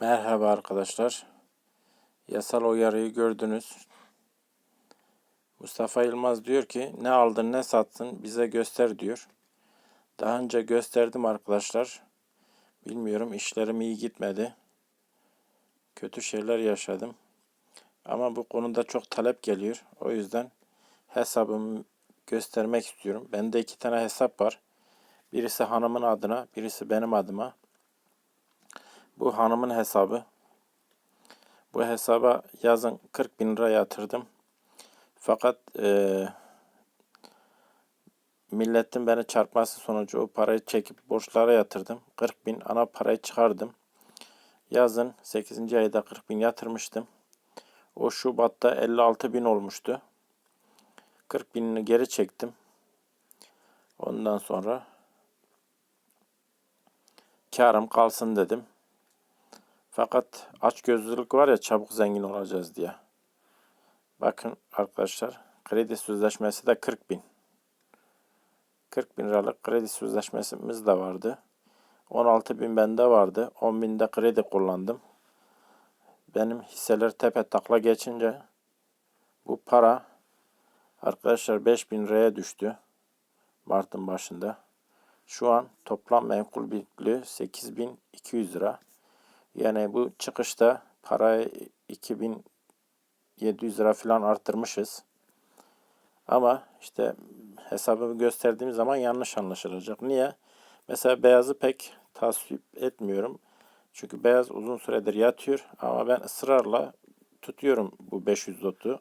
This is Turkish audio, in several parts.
Merhaba arkadaşlar. Yasal uyarıyı gördünüz. Mustafa Yılmaz diyor ki ne aldın ne sattın bize göster diyor. Daha önce gösterdim arkadaşlar. Bilmiyorum işlerim iyi gitmedi. Kötü şeyler yaşadım. Ama bu konuda çok talep geliyor. O yüzden hesabımı göstermek istiyorum. Bende iki tane hesap var. Birisi hanımın adına, birisi benim adıma. Bu hanımın hesabı. Bu hesaba yazın 40 bin lira yatırdım. Fakat e, milletin beni çarpması sonucu o parayı çekip borçlara yatırdım. 40 bin ana parayı çıkardım. Yazın 8. ayda 40 bin yatırmıştım. O Şubat'ta 56 bin olmuştu. 40 binini geri çektim. Ondan sonra karım kalsın dedim. Fakat açgözlülük var ya çabuk zengin olacağız diye. Bakın arkadaşlar kredi sözleşmesi de 40 bin. 40 bin liralık kredi sözleşmemiz de vardı. 16 bin bende vardı. 10 binde kredi kullandım. Benim hisseler tepe takla geçince bu para arkadaşlar 5 bin liraya düştü. Mart'ın başında. Şu an toplam menkul birliği 8200 lira. Yani bu çıkışta parayı 2700 lira falan arttırmışız. Ama işte hesabımı gösterdiğim zaman yanlış anlaşılacak. Niye? Mesela beyazı pek tasvip etmiyorum. Çünkü beyaz uzun süredir yatıyor ama ben ısrarla tutuyorum bu 500 lotu.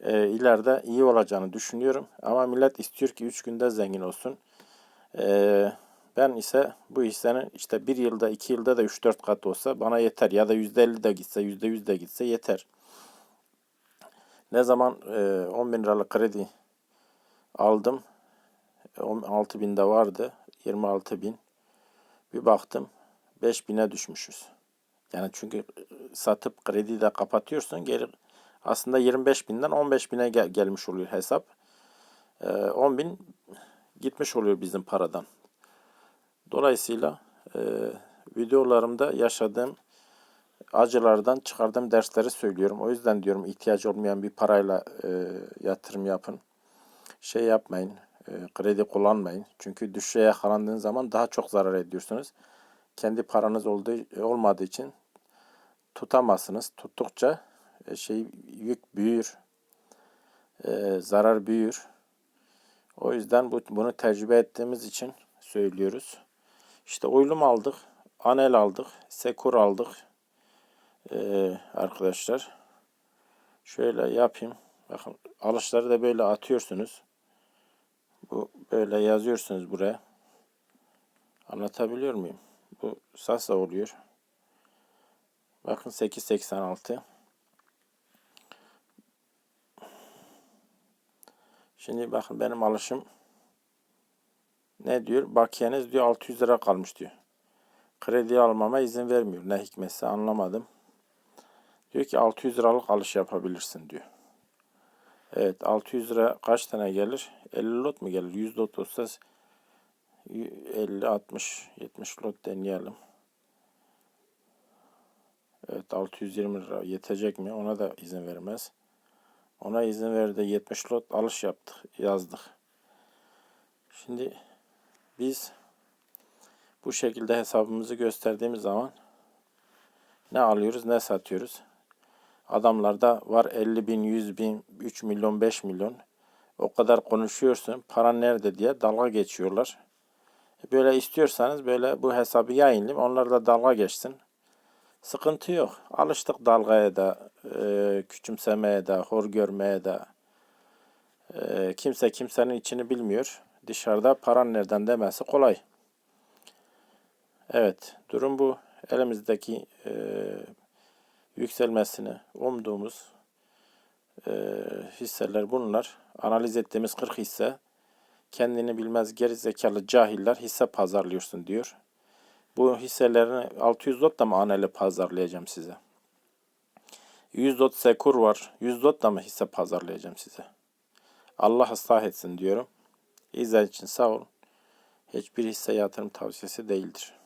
E, ileride iyi olacağını düşünüyorum. Ama millet istiyor ki 3 günde zengin olsun. Eee ben ise bu hissenin işte bir yılda iki yılda da 3-4 kat olsa bana yeter. Ya da %50 de gitse %100 de gitse yeter. Ne zaman e, 10 bin liralık kredi aldım. 16 binde vardı. 26 bin. Bir baktım 5 bine düşmüşüz. Yani çünkü satıp krediyi de kapatıyorsun. Geri aslında 25 binden 15 bine gel gelmiş oluyor hesap. E, 10 bin gitmiş oluyor bizim paradan. Dolayısıyla e, videolarımda yaşadığım acılardan çıkardığım dersleri söylüyorum. O yüzden diyorum ihtiyacı olmayan bir parayla e, yatırım yapın. Şey yapmayın, e, kredi kullanmayın. Çünkü düşüşe yakalandığın zaman daha çok zarar ediyorsunuz. Kendi paranız olduğu olmadığı için tutamazsınız. Tuttukça e, şey yük büyür, e, zarar büyür. O yüzden bu, bunu tecrübe ettiğimiz için söylüyoruz. İşte oylum aldık. Anel aldık. Sekur aldık. Ee, arkadaşlar. Şöyle yapayım. Bakın alışları da böyle atıyorsunuz. Bu böyle yazıyorsunuz buraya. Anlatabiliyor muyum? Bu Sasa oluyor. Bakın 886. Şimdi bakın benim alışım ne diyor? Bakiyeniz diyor 600 lira kalmış diyor. Kredi almama izin vermiyor. Ne hikmetse anlamadım. Diyor ki 600 liralık alış yapabilirsin diyor. Evet 600 lira kaç tane gelir? 50 lot mu gelir? 100 lot olsa 50, 60, 70 lot deneyelim. Evet 620 lira yetecek mi? Ona da izin vermez. Ona izin verdi 70 lot alış yaptık, yazdık. Şimdi biz bu şekilde hesabımızı gösterdiğimiz zaman ne alıyoruz ne satıyoruz. Adamlarda var 50 bin, 100 bin, 3 milyon, 5 milyon. O kadar konuşuyorsun. Para nerede diye dalga geçiyorlar. Böyle istiyorsanız böyle bu hesabı yayınlayayım. Onlar da dalga geçsin. Sıkıntı yok. Alıştık dalgaya da, e, küçümsemeye de, hor görmeye de. E, kimse kimsenin içini bilmiyor dışarıda paran nereden demesi kolay. Evet, durum bu. Elimizdeki e, yükselmesini umduğumuz e, hisseler bunlar. Analiz ettiğimiz 40 hisse kendini bilmez geri zekalı cahiller hisse pazarlıyorsun diyor. Bu hisselerini 600 lot da mı anali pazarlayacağım size? 100 lot sekur var. 100 lot da mı hisse pazarlayacağım size? Allah ıslah etsin diyorum. İzlediğiniz için sağ olun. Hiçbir hisse yatırım tavsiyesi değildir.